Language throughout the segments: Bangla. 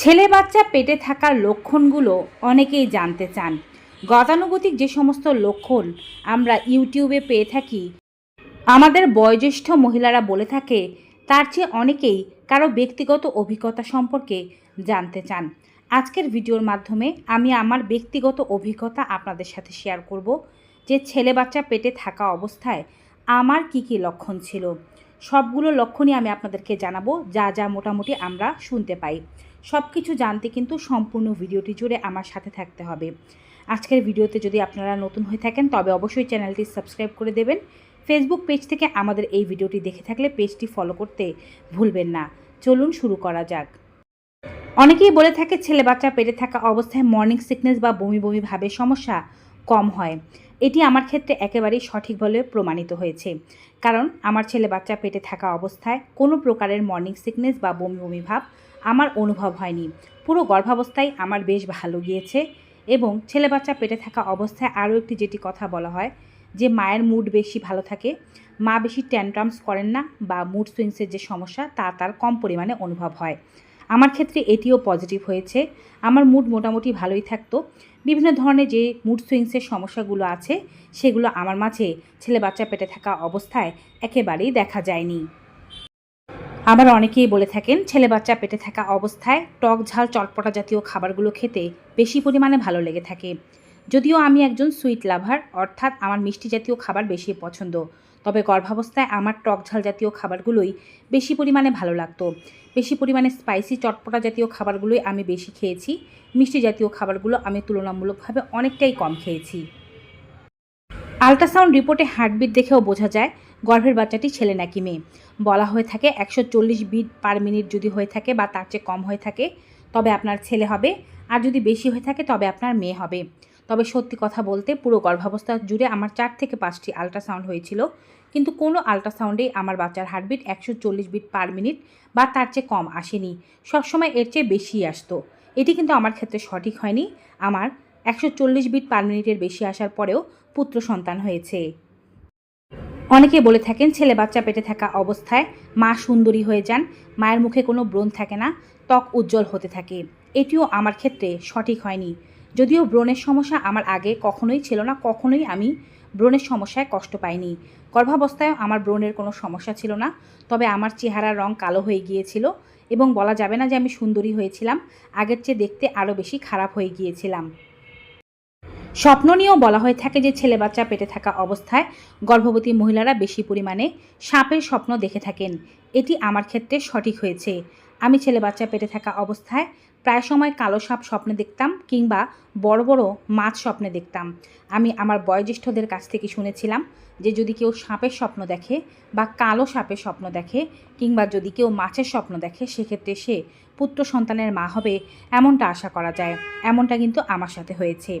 ছেলে বাচ্চা পেটে থাকার লক্ষণগুলো অনেকেই জানতে চান। গতানুগতিক যে সমস্ত লক্ষণ আমরা ইউটিউবে পেয়ে থাকি, আমাদের বয়োজ্যেষ্ঠ মহিলারা বলে থাকে, তার চেয়ে অনেকেই কারও ব্যক্তিগত অভিজ্ঞতা সম্পর্কে জানতে চান। আজকের ভিডিওর মাধ্যমে আমি আমার ব্যক্তিগত অভিজ্ঞতা আপনাদের সাথে শেয়ার করব, যে ছেলে বাচ্চা পেটে থাকা অবস্থায় আমার কি কি লক্ষণ ছিল। সবগুলো লক্ষণই আমি আপনাদেরকে জানাব, যা যা মোটামুটি আমরা শুনতে পাই। সব কিছু জানতে কিন্তু সম্পূর্ণ ভিডিওটি জুড়ে আমার সাথে থাকতে হবে। আজকের ভিডিওতে যদি আপনারা নতুন হয়ে থাকেন, তবে অবশ্যই চ্যানেলটি সাবস্ক্রাইব করে দেবেন। ফেসবুক পেজ থেকে আমাদের এই ভিডিওটি দেখে থাকলে পেজটি ফলো করতে ভুলবেন না। চলুন শুরু করা যাক। অনেকেই বলে থাকে, ছেলে বাচ্চা পেটে থাকা অবস্থায় মর্নিং সিকনেস বা বমি বমি ভাবের সমস্যা কম হয়। এটি আমার ক্ষেত্রে একেবারেই সঠিক বলে প্রমাণিত হয়েছে। কারণ আমার ছেলে বাচ্চা পেটে থাকা অবস্থায় কোনো প্রকারের মর্নিং সিকনেস বা বমি বমি ভাব আমার অনুভব হয়নি। পুরো গর্ভাবস্থায় আমার বেশ ভালো গিয়েছে এবং ছেলে বাচ্চা পেটে থাকা অবস্থায় আরও একটি যেটি কথা বলা হয়, যে মায়ের মুড বেশি ভালো থাকে, মা বেশি ট্যান্ট্রামস করেন না বা মুড সুইংসের যে সমস্যা, তা তার কম পরিমাণে অনুভব হয়। আমার ক্ষেত্রে এটিও পজিটিভ হয়েছে। আমার মুড মোটামুটি ভালোই থাকতো। বিভিন্ন ধরনের যে মুড সুইংসের সমস্যাগুলো আছে, সেগুলো আমার মাঝে ছেলে বাচ্চা পেটে থাকা অবস্থায় একেবারেই দেখা যায়নি। আবার অনেকেই বলে থাকেন, ছেলে বাচ্চা পেটে থাকা অবস্থায় টক ঝাল, চটপটা জাতীয় খাবারগুলো খেতে বেশি পরিমাণে ভালো লেগে থাকে। যদিও আমি একজন সুইট লাভার, অর্থাৎ আমার মিষ্টি জাতীয় খাবার বেশি পছন্দ, তবে গর্ভাবস্থায় আমার টক ঝাল জাতীয় খাবারগুলোই বেশি পরিমাণে ভালো লাগতো। বেশি পরিমাণে স্পাইসি, চটপটা জাতীয় খাবারগুলোই আমি বেশি খেয়েছি। মিষ্টি জাতীয় খাবারগুলো আমি তুলনামূলকভাবে অনেকটাই কম খেয়েছি। আলট্রাসাউন্ড রিপোর্টে হার্টবিট দেখেও বোঝা যায় গর্ভের বাচ্চাটি ছেলে নাকি মেয়ে। বলা হয়ে থাকে একশো চল্লিশ বিট পার মিনিট যদি হয়ে থাকে বা তার চেয়ে কম হয়ে থাকে, তবে আপনার ছেলে হবে। আর যদি বেশি হয়ে থাকে, তবে আপনার মেয়ে হবে। তবে সত্যি কথা বলতে পুরো গর্ভাবস্থা জুড়ে আমার চার থেকে পাঁচটি আল্ট্রাসাউন্ড হয়েছিল। কিন্তু কোনো আল্ট্রাসাউন্ডেই আমার বাচ্চার হার্টবিট একশো চল্লিশ বিট পার মিনিট বা তার চেয়ে কম আসেনি। সবসময় এর চেয়ে বেশি আসতো। এটি কিন্তু আমার ক্ষেত্রে সঠিক হয়নি। আমার একশো চল্লিশ বিট পার মিনিটের বেশি আসার পরেও পুত্র সন্তান হয়েছে। অনেকে বলে থাকেন ছেলে বাচ্চা পেটে থাকা অবস্থায় মা সুন্দরী হয়ে যান, মায়ের মুখে কোনো ব্রণ থাকে না, ত্বক উজ্জ্বল হতে থাকে। এটিও আমার ক্ষেত্রে সঠিক হয়নি। যদিও ব্রণের সমস্যা আমার আগে কখনোই ছিল না, কখনোই আমি ব্রণের সমস্যায় কষ্ট পাইনি। গর্ভাবস্থায় আমার ব্রণের কোনো সমস্যা ছিল না, তবে আমার চেহারার রং কালো হয়ে গিয়েছিল এবং বলা যাবে না যে আমি সুন্দরী হয়েছিলাম, আগের চেয়ে দেখতে আরও বেশি খারাপ হয়ে গিয়েছিলাম। স্বপ্ন নিয়েও বলা হয়ে থাকে যে ছেলে বাচ্চা পেটে থাকা অবস্থায় গর্ভবতী মহিলারা বেশি পরিমাণে সাপের স্বপ্ন দেখে থাকেন। এটি আমার ক্ষেত্রে সঠিক হয়েছে। আমি ছেলে বাচ্চা পেটে থাকা অবস্থায় প্রায় সময় কালো সাপ স্বপ্নে দেখতাম কিংবা বড় বড় মাছ স্বপ্নে দেখতাম। আমি আমার বয়োজ্যেষ্ঠদের কাছ থেকে শুনেছিলাম যে যদি কেউ সাপের স্বপ্ন দেখে বা কালো সাপের স্বপ্ন দেখে কিংবা যদি কেউ মাছের স্বপ্ন দেখে, সেক্ষেত্রে সে পুত্র সন্তানের মা হবে এমনটা আশা করা যায়। এমনটা কিন্তু আমার সাথে হয়েছে।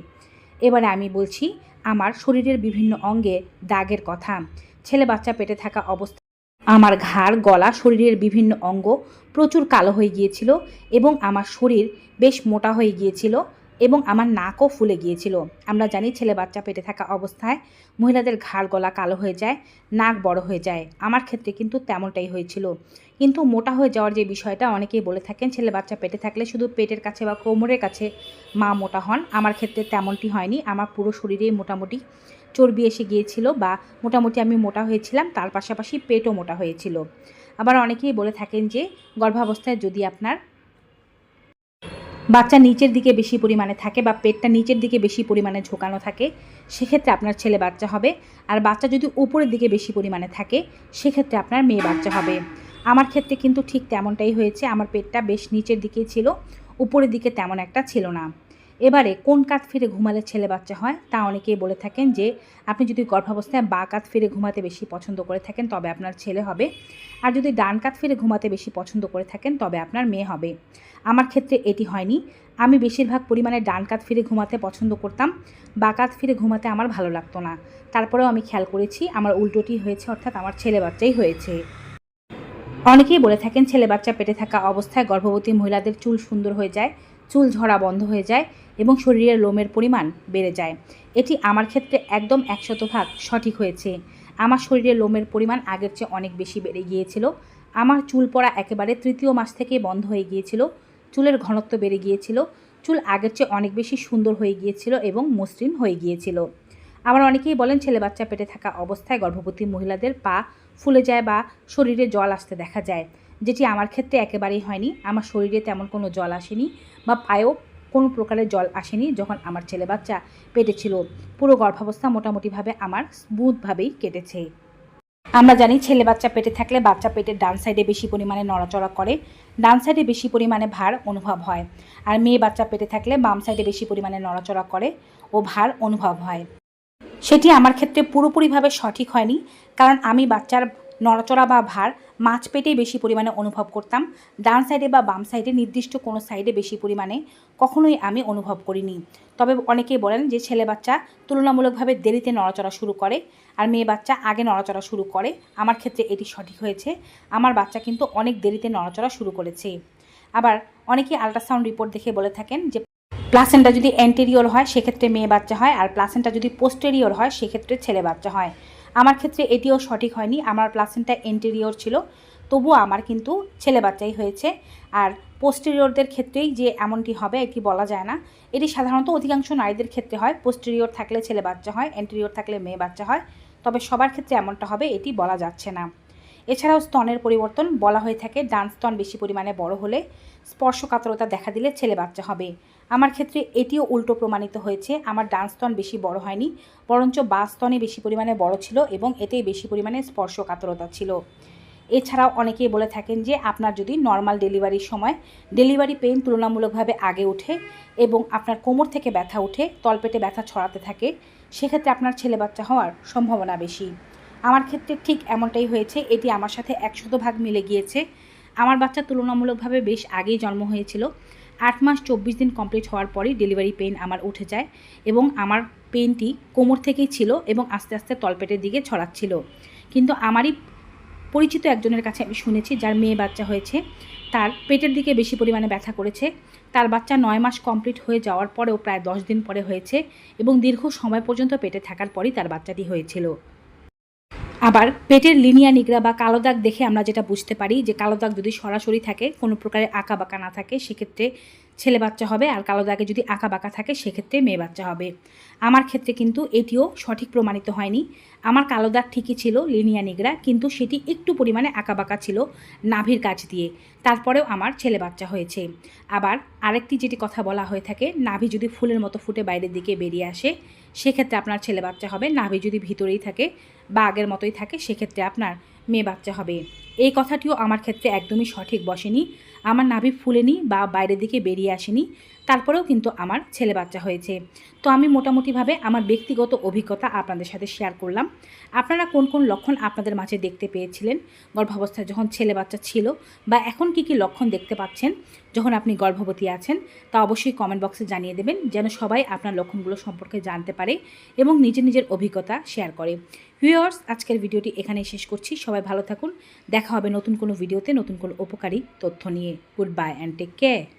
এবারে আমি বলছি, আমার শরীরের বিভিন্ন অঙ্গে দাগের কথা। ছেলে বাচ্চা পেটে থাকা অবস্থা। আমার ঘাড়, গলা, শরীরের বিভিন্ন অঙ্গ প্রচুর কালো হয়ে গিয়েছিল এবং আমার শরীর বেশ মোটা হয়ে গিয়েছিল। এবং আমার নাকও ফুলে গিয়েছিল। আমরা জানি ছেলে বাচ্চা পেটে থাকা অবস্থায় মহিলাদের ঘাড় গলা কালো হয়ে যায়, নাক বড় হয়ে যায়। আমার ক্ষেত্রে কিন্তু তেমনটাই হয়েছিল। কিন্তু মোটা হয়ে যাওয়ার যে বিষয়টা অনেকেই বলে থাকেন, ছেলে বাচ্চা পেটে থাকলে শুধু পেটের কাছে বা কোমরের কাছে মা মোটা হন। আমার ক্ষেত্রে তেমনটি হয়নি। আমার পুরো শরীরেই মোটামুটি চর্বি এসে গিয়েছিল বা মোটামুটি আমি মোটা হয়েছিলাম, তার পাশাপাশি পেটও মোটা হয়েছিল। আবার অনেকেই বলে থাকেন যে, গর্ভাবস্থায় যদি আপনার বাচ্চা নিচের দিকে বেশি পরিমাণে থাকে বা পেটটা নিচের দিকে বেশি পরিমাণে ঝোঁকানো থাকে, সেক্ষেত্রে আপনার ছেলে বাচ্চা হবে। আর বাচ্চা যদি উপরের দিকে বেশি পরিমাণে থাকে, সেক্ষেত্রে আপনার মেয়ে বাচ্চা হবে। আমার ক্ষেত্রে কিন্তু ঠিক তেমনটাই হয়েছে। আমার পেটটা বেশ নিচের দিকেই ছিল, উপরের দিকে তেমন একটা ছিল না। এবারে কোন কাত ফিরে ঘুমালে ছেলে বাচ্চা হয়, তা অনেকেই বলে থাকেন যে, আপনি যদি গর্ভাবস্থায় বা কাত ফিরে ঘুমাতে বেশি পছন্দ করে থাকেন, তবে আপনার ছেলে হবে। আর যদি ডান কাত ফিরে ঘুমাতে বেশি পছন্দ করে থাকেন, তবে আপনার মেয়ে হবে। আমার ক্ষেত্রে এটি হয়নি। আমি বেশিরভাগ পরিমাণে ডান কাত ফিরে ঘুমাতে পছন্দ করতাম, বা কাত ফিরে ঘুমাতে আমার ভালো লাগতো না। তারপরেও আমি খেয়াল করেছি, আমার উল্টোটি হয়েছে, অর্থাৎ আমার ছেলে বাচ্চাই হয়েছে। অনেকেই বলে থাকেন, ছেলে বাচ্চা পেটে থাকা অবস্থায় গর্ভবতী মহিলাদের চুল সুন্দর হয়ে যায় চুল ঝরা বন্ধ হয়ে যায় এবং শরীরের লোমের পরিমাণ বেড়ে যায়। এটি আমার ক্ষেত্রে একদম একশত ভাগ সঠিক হয়েছে। আমার শরীরে লোমের পরিমাণ আগের চেয়ে অনেক বেশি বেড়ে গিয়েছিল। আমার চুল পড়া একেবারে তৃতীয় মাস থেকে বন্ধ হয়ে গিয়েছিল। চুলের ঘনত্ব বেড়ে গিয়েছিল। চুল আগের চেয়ে অনেক বেশি সুন্দর হয়ে গিয়েছিল এবং মসৃণ হয়ে গিয়েছিল। আবার অনেকেই বলেন, ছেলে বাচ্চা পেটে থাকা অবস্থায় গর্ভবতী মহিলাদের পা ফুলে যায় বা শরীরে জল আসতে দেখা যায়। যেটি আমার ক্ষেত্রে একেবারেই হয়নি। আমার শরীরে তেমন কোনো জল আসেনি বা পায়েও কোনো প্রকারের জল আসেনি যখন আমার ছেলে বাচ্চা পেটে ছিল। পুরো গর্ভাবস্থা মোটামুটিভাবে আমার স্মুথভাবেই কেটেছে। আমরা জানি ছেলে বাচ্চা পেটে থাকলে বাচ্চা পেটের ডান সাইডে বেশি পরিমাণে নড়াচড়া করে, ডান সাইডে বেশি পরিমাণে ভার অনুভব হয়। আর মেয়ে বাচ্চা পেটে থাকলে বাম সাইডে বেশি পরিমাণে নড়াচড়া করে ও ভার অনুভব হয়। সেটি আমার ক্ষেত্রে পুরোপুরিভাবে সঠিক হয়নি, কারণ আমি বাচ্চার নড়াচড়া বা ভার মাছ পেটেই বেশি পরিমাণে অনুভব করতাম। ডান সাইডে বা বাম সাইডে নির্দিষ্ট কোনো সাইডে বেশি পরিমাণে কখনোই আমি অনুভব করিনি। তবে অনেকেই বলেন যে ছেলে বাচ্চা তুলনামূলকভাবে দেরিতে নড়াচড়া শুরু করে আর মেয়ে বাচ্চা আগে নড়াচড়া শুরু করে। আমার ক্ষেত্রে এটি সঠিক হয়েছে। আমার বাচ্চা কিন্তু অনেক দেরিতে নড়াচড়া শুরু করেছে। আবার অনেকেই আল্ট্রাসাউন্ড রিপোর্ট দেখে বলে থাকেন যে প্লাসেন্টা যদি অ্যান্টেরিয়র হয়, সেক্ষেত্রে মেয়ে বাচ্চা হয়। আর প্লাসেন্টা যদি পোস্টেরিয়র হয়, সেক্ষেত্রে ছেলে বাচ্চা হয়। আমার ক্ষেত্রে এটিও সঠিক হয়নি। আমার প্লাসেন্টা এন্টেরিয়র ছিল। তবু আমার কিন্তু ছেলে বাচ্চাই হয়েছে। আর পোস্টেরিয়রদের ক্ষেত্রেই যে এমনটি হবে, এটি বলা যায় না। এটি সাধারণত অধিকাংশ নারীদের ক্ষেত্রে হয়। পোস্টেরিয়র থাকলে ছেলে বাচ্চা হয় এন্টেরিয়র থাকলে মেয়ে বাচ্চা হয়। তবে সবার ক্ষেত্রে এমনটা হবে, এটি বলা যাচ্ছে না। এছাড়াও স্তনের পরিবর্তন বলা হয়ে থাকে, ডান স্তন বেশি পরিমাণে বড় হলে স্পর্শকাতরতা দেখা দিলে ছেলে বাচ্চা হবে। আমার ক্ষেত্রে এটিও উল্টো প্রমাণিত হয়েছে, আমার ডান স্তন বেশি বড় হয়নি, বরঞ্চ বা স্তনে বেশি পরিমাণে বড় ছিল এবং এতেই বেশি পরিমাণে স্পর্শকাতরতা ছিল। এছাড়াও অনেকেই বলে থাকেন যে, আপনার যদি নর্মাল ডেলিভারির সময় ডেলিভারি পেইন তুলনামূলকভাবে আগে ওঠে এবং আপনার কোমর থেকে ব্যথা উঠে তলপেটে ব্যথা ছড়াতে থাকে, সেক্ষেত্রে আপনার ছেলে বাচ্চা হওয়ার সম্ভাবনা বেশি। আমার ক্ষেত্রে ঠিক এমনটাই হয়েছে, এটি আমার সাথে একশত ভাগ মিলে গিয়েছে। আমার বাচ্চা তুলনামূলকভাবে বেশ আগেই জন্ম হয়েছিল। আট মাস চব্বিশ দিন কমপ্লিট হওয়ার পরই ডেলিভারি পেইন আমার উঠে যায় এবং আমার পেইনটি কোমর থেকেই ছিল এবং আস্তে আস্তে তলপেটের দিকে ছড়াচ্ছিল। কিন্তু আমারই পরিচিত একজনের কাছে আমি শুনেছি, যার মেয়ে বাচ্চা হয়েছে, তার পেটের দিকে বেশি পরিমাণে ব্যথা করেছে। তার বাচ্চা নয় মাস কমপ্লিট হয়ে যাওয়ার পরেও প্রায় দশ দিন পরে হয়েছে এবং দীর্ঘ সময় পর্যন্ত পেটে থাকার পরই তার বাচ্চাটি হয়েছিল। আবার পেটের লিনিয়া নিগড়া বা কালো দাগ দেখে আমরা যেটা বুঝতে পারি যে কালো দাগ যদি সরাসরি থাকে, কোনো প্রকারের আঁকা বাঁকা না থাকে, সেক্ষেত্রে ছেলে বাচ্চা হবে আর কালো দাগে যদি আঁকা বাঁকা থাকে, সেক্ষেত্রে মেয়ে বাচ্চা হবে। আমার ক্ষেত্রে কিন্তু এটিও সঠিক প্রমাণিত হয়নি। আমার কালো দাগ ঠিকই ছিল, লিনিয়া নিগড়া কিন্তু সেটি একটু পরিমাণে আঁকা বাঁকা ছিল নাভির কাছ দিয়ে। তারপরেও আমার ছেলে বাচ্চা হয়েছে। আবার আরেকটি যেটি কথা বলা হয়ে থাকে, নাভি যদি ফুলের মতো ফুটে বাইরের দিকে বেরিয়ে আসে, সেক্ষেত্রে আপনার ছেলে বাচ্চা হবে। নাভি যদি ভিতরেই থাকে বা আগের মতোই থাকে, সেক্ষেত্রে আপনার মেয়ে বাচ্চা হবে। এই কথাটিও আমার ক্ষেত্রে একদমই সঠিক বসেনি। আমার নাভি ফুলেনি বা বাইরের দিকে বেরিয়ে আসেনি। তারপরেও কিন্তু আমার ছেলে বাচ্চা হয়েছে। তো আমি মোটামুটিভাবে আমার ব্যক্তিগত অভিজ্ঞতা আপনাদের সাথে শেয়ার করলাম। আপনারা কোন কোন লক্ষণ আপনাদের মাঝে দেখতে পেয়েছিলেন? গর্ভাবস্থায় যখন ছেলে বাচ্চা ছিল বা এখন কি কি লক্ষণ দেখতে পাচ্ছেন? যখন আপনি গর্ভবতী আছেন, তা অবশ্যই কমেন্ট বক্সে জানিয়ে দেবেন, যেন সবাই আপনার লক্ষণগুলো সম্পর্কে জানতে পারে এবং নিজের নিজের অভিজ্ঞতা শেয়ার করে। ভিউয়ার্স আজকের ভিডিওটি এখানেই শেষ করছি। সবাই ভালো থাকুন। দেখা হবে নতুন কোনো ভিডিওতে নতুন কোনো উপকারী তথ্য নিয়ে। Good bye and take care